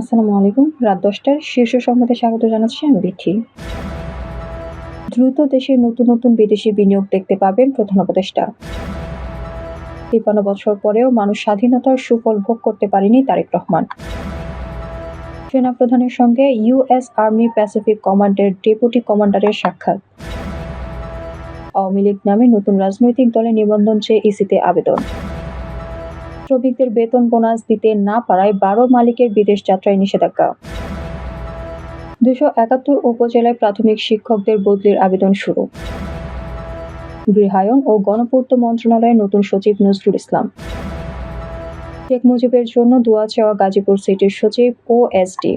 আসসালামু আলাইকুম। রাত দশটার শীর্ষ সংবাদে স্বাগত জানাচ্ছি আমি বিথি দ্রুত দেশে নতুন নতুন বিদেশি বিনিয়োগ দেখতে পাবেন প্রধান উপদেষ্টা। তিপ্পান্ন বছর পরেও মানুষ স্বাধীনতার সুফল ভোগ করতে পারেনি তারেক রহমান। সেনাপ্রধানের সঙ্গে ইউএস আর্মি প্যাসিফিক কমান্ডের ডেপুটি কমান্ডারের সাক্ষাৎ। আওয়ামী লীগ নামে নতুন রাজনৈতিক দলে নিবন্ধন চেয়ে ইসিতে আবেদন। শ্রমিকদের বেতন বোনাস দিতে না পারায় বারো মালিকের বিদেশ যাত্রায় নিষেধাজ্ঞা। দুশো একাত্তর উপজেলায় প্রাথমিক শিক্ষকদের বদলির আবেদন শুরু। গৃহায়ন ও গণপূর্ত মন্ত্রণালয়ের নতুন সচিব নজরুল ইসলাম। শেখ মুজিবের জন্য দোয়া চাওয়া গাজীপুর সিটির সচিব ও এসডি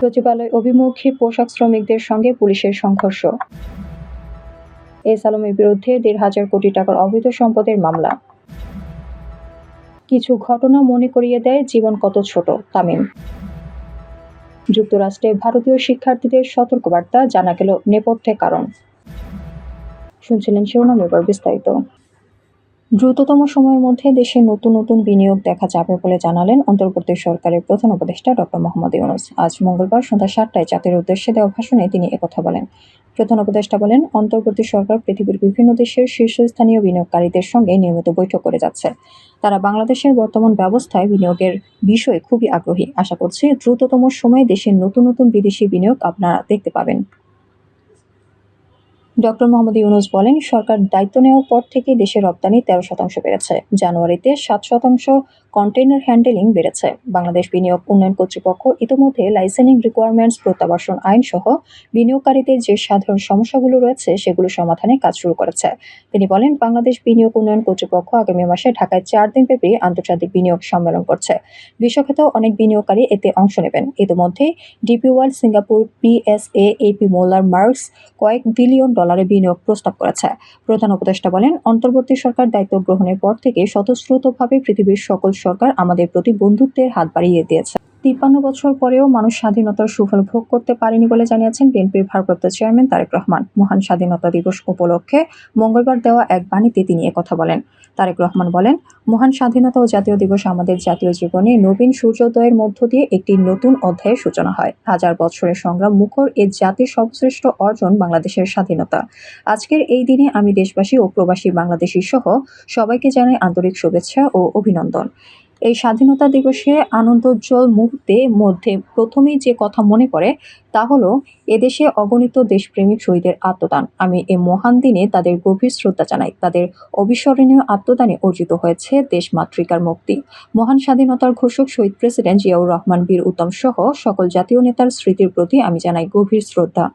সচিবালয় অভিমুখী পোশাক শ্রমিকদের সঙ্গে পুলিশের সংঘর্ষ। এস আলমের বিরুদ্ধে দেড় হাজার কোটি টাকার অবৈধ সম্পদের মামলা। কিছু ঘটনা মনে করিয়ে দেয় জীবন কত ছোট, তামিম। যুক্তরাষ্ট্রে ভারতীয় শিক্ষার্থীদের সতর্কবার্তা জানা গেল নেপথ্যে কারণ। শুনছিলেন শিরোনাম এবার বিস্তারিত। দ্রুততম সময়ের মধ্যে দেশে নতুন নতুন বিনিয়োগ দেখা যাবে বলে জানালেন অন্তর্বর্তী সরকারের প্রধান উপদেষ্টা ডক্টর মোহাম্মদ ইউনুস। আজ মঙ্গলবার সন্ধ্যা সাতটায় জাতির উদ্দেশ্যে দেওয়া ভাষণে তিনি একথা বলেন। প্রধান উপদেষ্টা বলেন, অন্তর্বর্তী সরকার পৃথিবীর বিভিন্ন দেশের শীর্ষস্থানীয় বিনিয়োগকারীদের সঙ্গে নিয়মিত বৈঠক করে যাচ্ছে। তারা বাংলাদেশের বর্তমান ব্যবস্থায় বিনিয়োগের বিষয়ে খুবই আগ্রহী। আশা করছি দ্রুততম সময়ে দেশের নতুন নতুন বিদেশি বিনিয়োগ আপনারা দেখতে পাবেন। ডক্টর মোহাম্মদ ইউনুস বলেন, সরকার দায়িত্ব নেওয়ার পর থেকে দেশের রপ্তানি তেরো শতাংশ বেড়েছে। জানুয়ারিতে সাত শতাংশ কন্টেইনার হ্যান্ডেলিং বেড়েছে। বাংলাদেশ বিনিয়োগ উন্নয়ন কর্তৃপক্ষ ইতিমধ্যে লাইসেন্সিং রিকোয়ারমেন্টস প্রত্যাবাসন আইন সহ বিনিয়োগকারীদের যে সাধারণ সমস্যাগুলো রয়েছে, সেগুলো সমাধানে কাজ শুরু করেছে। তিনি বলেন, বাংলাদেশ বিনিয়োগ উন্নয়ন কর্তৃপক্ষ আগামী মাসে ঢাকায় চার দিনব্যাপী আন্তর্জাতিক বিনিয়োগ সম্মেলন করছে। বিশ্বখ্যাত অনেক বিনিয়োগকারী এতে অংশ নেবেন। ইতিমধ্যে DP World, Singapore, PSA AP Moller Maersk কয়েক বিলিয়ন ডলারের বিনিয়োগ প্রস্তাব করেছে। প্রধান উপদেষ্টা বলেন, অন্তর্বর্তী সরকার দায়িত্ব গ্রহণের পর থেকে স্বতঃস্ফূর্তভাবে পৃথিবীর সকল সরকার আমাদের প্রতি বন্ধুত্বের হাত বাড়িয়ে দিয়েছে। তিপ্পান্ন বছর পরেও মানুষ স্বাধীনতার সুফল ভোগ করতে পারেনি বলে জানিয়েছেন বিএনপির ভারপ্রাপ্ত চেয়ারম্যান তারেক রহমান। মহান স্বাধীনতা দিবস উপলক্ষে মঙ্গলবার দেওয়া এক বাণীতে তিনি কথা বলেন। তারেক রহমান বলেন, মহান স্বাধীনতা ও জাতীয় দিবস আমাদের জাতীয় জীবনে নবীন সূর্যোদয়ের মধ্য দিয়ে একটি নতুন অধ্যায়ের সূচনা হয়। হাজার বছরের সংগ্রাম মুখর এ জাতির সর্বশ্রেষ্ঠ অর্জন বাংলাদেশের স্বাধীনতা। আজকের এই দিনে আমি দেশবাসী ও প্রবাসী বাংলাদেশী সহ সবাইকে জানাই আন্তরিক শুভেচ্ছা ও অভিনন্দন। এই স্বাধীনতা দিবসে আনন্দোজ্জ্বল মুহূর্তে মধ্যে প্রথমেই যে কথা মনে পড়ে, তা হলো, এদেশে অগণিত দেশপ্রেমিক শহীদের আত্মদান। আমি এ মহান দিনে তাদের গভীর শ্রদ্ধা জানাই। তাদের অবিস্মরণীয় আত্মদানে অর্জিত হয়েছে দেশ মাতৃকার মুক্তি। মহান স্বাধীনতার ঘোষক শহীদ প্রেসিডেন্ট জিয়াউর রহমান বীর উত্তম সহ সকল জাতীয় নেতার স্মৃতির প্রতি আমি জানাই গভীর শ্রদ্ধা।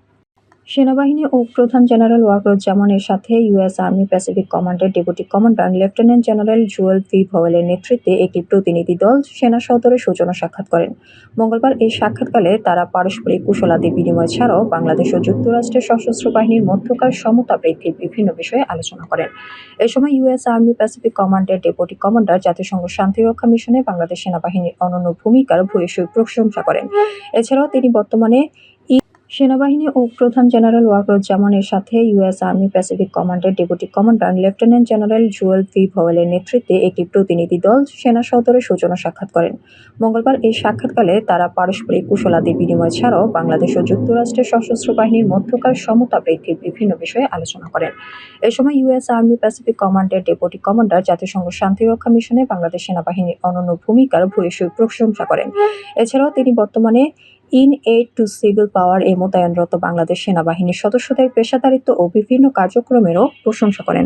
সেনাবাহিনী ও প্রধান জেনারেল ওয়াকরুজ্জামানের সাথে ইউএস আর্মি প্যাসিফিক কমান্ডের, deputy commander, lieutenant general Joel V ভওয়েলের নেতৃত্বে একটি প্রতিনিধি দল সেনা সদরে সূচনা সাক্ষাৎ করেন। মঙ্গলবার এই সাক্ষাৎকালে তারা পারস্পরিক কুশলাদি বিনিময় ছাড়াও বাংলাদেশ ও যুক্তরাষ্ট্রের সশস্ত্র বাহিনীর মধ্যকার সমতা বৃদ্ধির বিভিন্ন বিষয়ে আলোচনা করেন। এ সময় ইউএস আর্মি প্যাসিফিক কমান্ডের, ডেপুটি কমান্ডার, জাতিসংঘ শান্তিরক্ষা মিশনে বাংলাদেশ সেনাবাহিনীর অনন্য ভূমিকার ভূয়সী প্রশংসা করেন। এছাড়াও তিনি বর্তমানে সেনাবাহিনী ও প্রধান জেনারেল ওয়াকরুজ্জামানের সাথে ইউএস আর্মি প্যাসিফিক কমান্ডের deputy commander lieutenant general Joel V. ভওয়েলের নেতৃত্বে একটি প্রতিনিধি দল সেনা সদরে সূচনা সাক্ষাৎ করেন। মঙ্গলবার এই সাক্ষাৎকালে তারা পারস্পরিক কুশলাদি বিনিময় ছাড়াও বাংলাদেশ ও যুক্তরাষ্ট্রের সশস্ত্র বাহিনীর মধ্যকার সমতা বৃদ্ধির বিভিন্ন বিষয়ে আলোচনা করেন। এ সময় ইউএস আর্মি প্যাসিফিক কমান্ডের ডেপুটি কমান্ডার জাতিসংঘ শান্তিরক্ষা মিশনে বাংলাদেশ সেনাবাহিনীর অনন্য ভূমিকার ভূয়সী প্রশংসা করেন। এছাড়াও তিনি বর্তমানে in aid to civil power এ মোতায়েনরত বাংলাদেশ সেনাবাহিনীর সদস্যদের পেশাদারিত্ব ও বিভিন্ন কার্যক্রমেরও প্রশংসা করেন।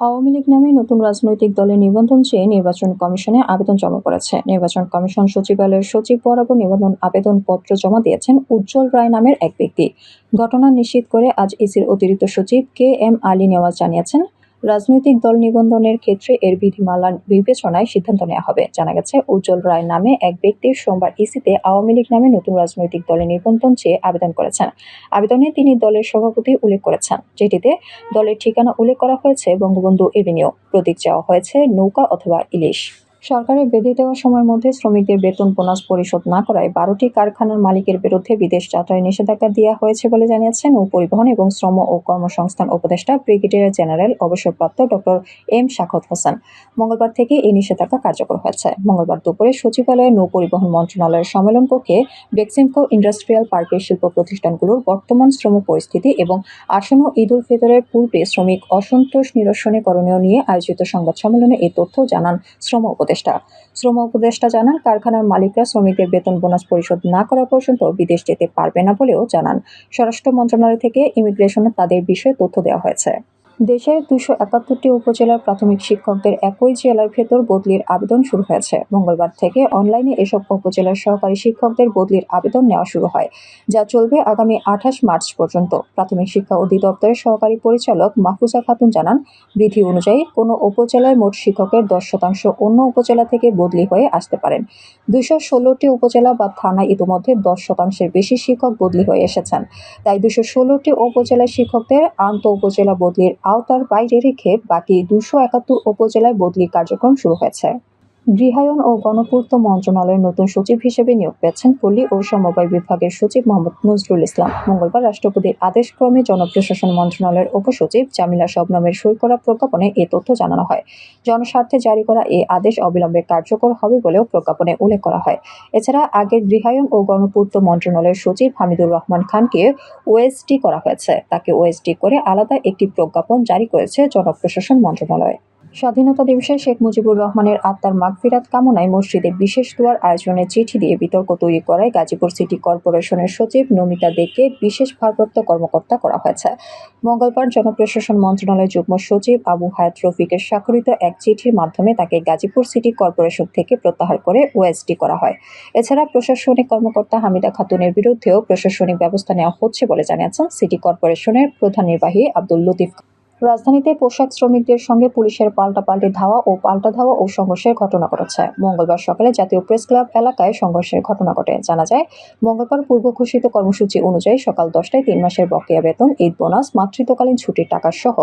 আওয়ামী লীগ নামে নতুন রাজনৈতিক দলের নিবন্ধন চেয়ে নির্বাচন কমিশনে আবেদন জমা করেছে। নির্বাচন কমিশন সচিবালয়ের সচিব বরাবর নিবন্ধন আবেদনপত্র জমা দিয়েছেন উজ্জ্বল রায় নামের এক ব্যক্তি। ঘটনা নিশ্চিত করে আজ ইসির অতিরিক্ত সচিব কে এম আলী নেওয়াজ জানিয়েছেন রাজনৈতিক দল নিবন্ধনের ক্ষেত্রে এর বিধিমালা বিবেচনায় সিদ্ধান্ত নেওয়া হবে। জানা গেছে, উজ্জ্বল রায় নামে এক ব্যক্তির সোমবার ইসিতে আওয়ামী লীগ নামে নতুন রাজনৈতিক দলের নিবন্ধন চেয়ে আবেদন করেছেন। আবেদনে তিনি দলের সভাপতি উল্লেখ করেছেন, যেটিতে দলের ঠিকানা উল্লেখ করা হয়েছে বঙ্গবন্ধু এভিনিউ, প্রতীক চাওয়া হয়েছে নৌকা অথবা ইলিশ। সরকারের বেঁধে দেওয়া সময়ের মধ্যে শ্রমিকদের বেতন বোনাস পরিশোধ না করায় বারোটি কারখানার মালিকের বিরুদ্ধে বিদেশ যাত্রায় নিষেধাজ্ঞা দেওয়া হয়েছে বলে জানিয়েছেন নৌ পরিবহন এবং শ্রম ও কর্মসংস্থান উপদেষ্টা ব্রিগেডিয়ার জেনারেল অবসরপ্রাপ্ত ডক্টর এম শাখত হোসেন। মঙ্গলবার থেকে এই নিষেধাজ্ঞা কার্যকর হয়েছে। মঙ্গলবার দুপুরে সচিবালয়ে নৌ পরিবহন মন্ত্রণালয়ের সম্মেলন কক্ষে বেক্সিমকো ইন্ডাস্ট্রিয়াল পার্কের শিল্প প্রতিষ্ঠানগুলোর বর্তমান শ্রম পরিস্থিতি এবং আসন্ন ঈদ উল ফিতরের পূর্বে শ্রমিক অসন্তোষ নিরসনে করণীয় নিয়ে আয়োজিত সংবাদ সম্মেলনে এই তথ্য জানান শ্রম উপদেষ্টা। শ্রম উপদেষ্টা জানান, কারখানার মালিকরা শ্রমিকদের বেতন বোনাস পরিশোধ না করা পর্যন্ত বিদেশ যেতে পারবে না বলেও জানান। স্বরাষ্ট্র মন্ত্রণালয় থেকে ইমিগ্রেশনে তাদের বিষয়ে তথ্য দেওয়া হয়েছে। দেশের দুশো একাত্তরটি উপজেলার প্রাথমিক শিক্ষকদের একই জেলার ভেতর বদলির আবেদন শুরু হয়েছে। মঙ্গলবার থেকে অনলাইনে এসব উপজেলার সহকারী শিক্ষকদের বদলির আবেদন নেওয়া শুরু হয়, যা চলবে আগামী আঠাশ মার্চ পর্যন্ত। প্রাথমিক শিক্ষা অধিদপ্তরের সহকারী পরিচালক মাহফুজা খাতুন জানান, বিধি অনুযায়ী কোনো উপজেলায় মোট শিক্ষকের দশ শতাংশ অন্য উপজেলা থেকে বদলি হয়ে আসতে পারেন। দুশো ষোলোটি উপজেলা বা থানায় ইতিমধ্যে দশ শতাংশের বেশি শিক্ষক বদলি হয়ে এসেছেন। তাই দুশো ষোলোটি উপজেলার শিক্ষকদের আন্ত উপজেলা বদলির আওতার বাইরে রেখে বাকি দুশো একাত্তর উপজেলায় বদলি কার্যক্রম শুরু হয়েছে। গৃহায়ন ও গণপূর্ত মন্ত্রণালয়ের নতুন সচিব হিসেবে নিয়োগ পেয়েছেন পল্লী ও সমবায় বিভাগের সচিব মোহাম্মদ নজরুল ইসলাম। মঙ্গলবার রাষ্ট্রপতির আদেশক্রমে জনপ্রশাসন মন্ত্রণালয়ের উপসচিব জামিলা শবনমের সই করা প্রজ্ঞাপনে এ তথ্য জানানো হয়। জনস্বার্থে জারি করা এই আদেশ অবিলম্বে কার্যকর হবে বলেও প্রজ্ঞাপনে উল্লেখ করা হয়। এছাড়া আগের গৃহায়ন ও গণপূর্ত মন্ত্রণালয়ের সচিব হামিদুর রহমান খানকে ওএসডি করা হয়েছে। তাকে ওএসডি করে আলাদা একটি প্রজ্ঞাপন জারি করেছে জনপ্রশাসন মন্ত্রণালয়। স্বাধীনতা দিবসে শেখ মুজিবুর রহমানের আত্মার মাগফিরাত কামনায় মসজিদে বিশেষ দুয়ার আয়োজনের চিঠি দিয়ে বিতর্ক তৈরি করায় গাজীপুর সিটি কর্পোরেশনের সচিব নমিতা দেকে বিশেষ ভারপ্রাপ্ত কর্মকর্তা করা হয়েছে। মঙ্গলবার জনপ্রশাসন মন্ত্রণালয়ের যুগ্ম সচিব আবু হায়াত রফিকের স্বাক্ষরিত এক চিঠির মাধ্যমে তাকে গাজীপুর সিটি কর্পোরেশন থেকে প্রত্যাহার করে ওএসডি করা হয়। এছাড়া প্রশাসনিক কর্মকর্তা হামিদা খাতুনের বিরুদ্ধেও প্রশাসনিক ব্যবস্থা নেওয়া হচ্ছে বলে জানিয়েছেন সিটি কর্পোরেশনের প্রধান নির্বাহী আব্দুল লতিফ। রাজধানীতে পোশাক শ্রমিকদের সঙ্গে পুলিশের পাল্টাপাল্টি ধাওয়া ও পাল্টা ধাওয়া ও সংঘর্ষের ঘটনা ঘটেছে। মঙ্গলবার সকালে জাতীয় প্রেস ক্লাব এলাকায় সংঘর্ষের ঘটনা ঘটে। জানা যায়, মঙ্গলবার পূর্ব ঘোষিত কর্মসূচি অনুযায়ী সকাল দশটায় তিন মাসের বকেয়া বেতন, ঈদ বোনাস, মাতৃত্বকালীন ছুটির টাকা সহ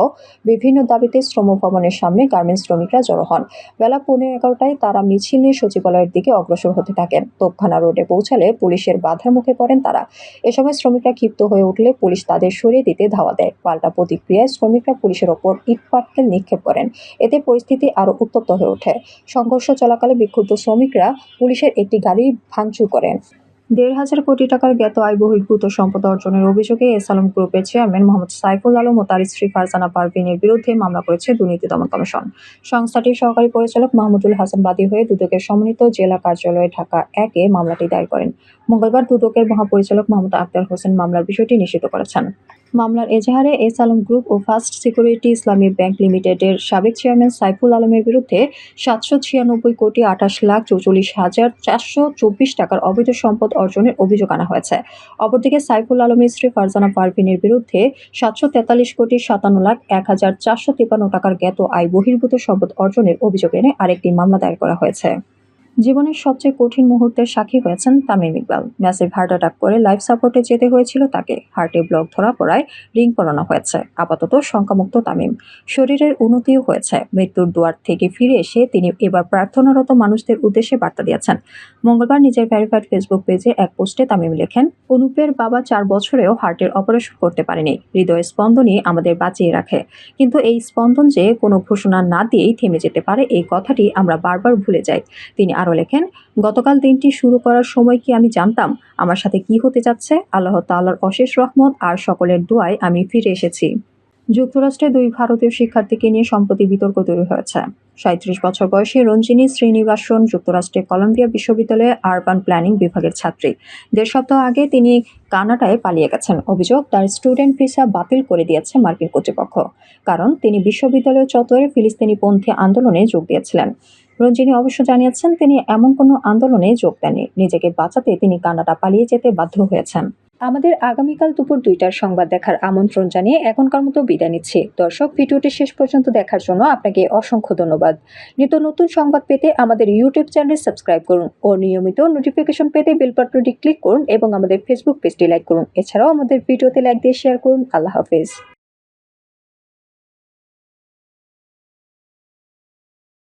বিভিন্ন দাবিতে শ্রম ভবনের সামনে গার্মেন্টস শ্রমিকরা জড়ো হন। বেলা পৌনে এগারোটায় তারা মিছিল নিয়ে সচিবালয়ের দিকে অগ্রসর হতে থাকেন। তোপখানা রোডে পৌঁছালে পুলিশের বাধার মুখে পড়েন তারা। এ সময় শ্রমিকরা ক্ষিপ্ত হয়ে উঠলে পুলিশ তাদের সরিয়ে দিতে ধাওয়া দেয়। পাল্টা প্রতিক্রিয়ায় শ্রমিকরা পুলিশের ওপর ইট পাটকেল নিক্ষেপ করেন। এতে পরিস্থিতি আরও উত্তপ্ত হয়ে ওঠে। সংঘর্ষ চলাকালে বিক্ষুব্ধ শ্রমিকরা পুলিশের একটি গাড়ি ভাঙচুর করেন। দেড় হাজার কোটি টাকার জ্ঞাত আয় বহির্ভূত সম্পদ অর্জনের অভিযোগে এস আলম গ্রুপের চেয়ারম্যান মোহাম্মদ সাইফুল আলম ও তার স্ত্রী ফারজানা পারভিনের বিরুদ্ধে মামলা করেছে দুর্নীতি দমন কমিশন। সংস্থাটির সহকারী পরিচালক মাহমুদুল হাসান বাদী হয়ে দুদকের সমন্বিত জেলা কার্যালয়ে ঢাকা একে মামলাটি দায়ের করেন। মঙ্গলবার দুদকের মহাপরিচালক মোহাম্মদ আক্তার হোসেন মামলার বিষয়টি নিশ্চিত করেছেন। মামলার এজাহারে এস আলম গ্রুপ ও ফার্স্ট সিকিউরিটি ইসলামী ব্যাংক লিমিটেডের সাবেক চেয়ারম্যান সাইফুল আলমের বিরুদ্ধে সাতশো ছিয়ানব্বই কোটি আঠাশ লাখ চৌচল্লিশ হাজার চারশো চব্বিশ টাকার অবৈধ সম্পদ অর্জনের অভিযোগ আনা হয়েছে। অপরদিকে সাইফুল আলমের স্ত্রী ফারজানা পারভিনের বিরুদ্ধে সাতশো তেতাল্লিশ কোটি সাতান্ন লাখ এক হাজার চারশো তিপ্পান্ন টাকার জ্ঞাত আয় বহির্ভূত সম্পদ অর্জনের অভিযোগ এনে আরেকটি মামলা দায়ের করা হয়েছে। জীবনের সবচেয়ে কঠিন মুহূর্তের সাক্ষী হয়েছেন Tamim Iqbal. Massive heart attack করে লাইফ সাপোর্টে যেতে হয়েছিল তাকে। হার্টে ব্লক ধরা পড়ায় রিং পরানো হয়েছে। আপাতত শঙ্কামুক্ত তামিম। শরীরের উন্নতিও হয়েছে। মৃত্যুর দুয়ার থেকে ফিরে এসে তিনি এবার প্রার্থনারত মানুষদের উদ্দেশ্যে বার্তা দিয়েছেন। মঙ্গলবার নিজের ভ্যারিফাইড ফেসবুক পেজে এক পোস্টে তামিম লেখেন, অনুপের বাবা চার বছরেও হার্টের অপারেশন করতে পারেনি। হৃদয় স্পন্দনই আমাদের বাঁচিয়ে রাখে। কিন্তু এই স্পন্দন যে কোনো ঘোষণা না দিয়েই থেমে যেতে পারে, এই কথাটি আমরা বারবার ভুলে যাই। তিনি আরও লেখেন, গতকাল দিনটি শুরু করার সময় কি আমি জানতাম আমার সাথে কি হতে যাচ্ছে? আল্লাহ তাল্লার অশেষ রহমত আর সকলের দোয়ায় আমি ফিরে এসেছি। যুক্তরাষ্ট্রে দুই ভারতীয় শিক্ষার্থীকে নিয়ে সম্প্রতি বিতর্ক তৈরি হয়েছে। সাঁত্রিশ বছর বয়সী রঞ্জিনী শ্রীনিবাসন যুক্তরাষ্ট্রে কলম্বিয়া বিশ্ববিদ্যালয়ে আরবান প্ল্যানিং বিভাগের ছাত্রী। দেড় সপ্তাহ আগে তিনি কানাডায় পালিয়ে গেছেন। অভিযোগ, তার স্টুডেন্ট ভিসা বাতিল করে দিয়েছে মার্কিন কর্তৃপক্ষ। কারণ তিনি বিশ্ববিদ্যালয় চত্বরে ফিলিস্তিনি পন্থী আন্দোলনে যোগ দিয়েছিলেন। রঞ্জিনী অবশ্য জানিয়েছেন, তিনি এমন কোনো আন্দোলনে যোগ দেননি। নিজেকে বাঁচাতে তিনি কানাডা পালিয়ে যেতে বাধ্য হয়েছেন। আমাদের আগামীকাল দুপুর দুইটার সংবাদ দেখার আমন্ত্রণ জানিয়ে এখনকার মতো বিদায় নিচ্ছি। দর্শক, ভিডিওটি শেষ পর্যন্ত দেখার জন্য আপনাকে অসংখ্য ধন্যবাদ। নিত্য নতুন সংবাদ পেতে আমাদের ইউটিউব চ্যানেল সাবস্ক্রাইব করুন ও নিয়মিত নোটিফিকেশন পেতে বেল বাটনটি ক্লিক করুন এবং আমাদের ফেসবুক পেজটি লাইক করুন। এছাড়াও আমাদের ভিডিওতে লাইক দিয়ে শেয়ার করুন। আল্লাহ হাফেজ।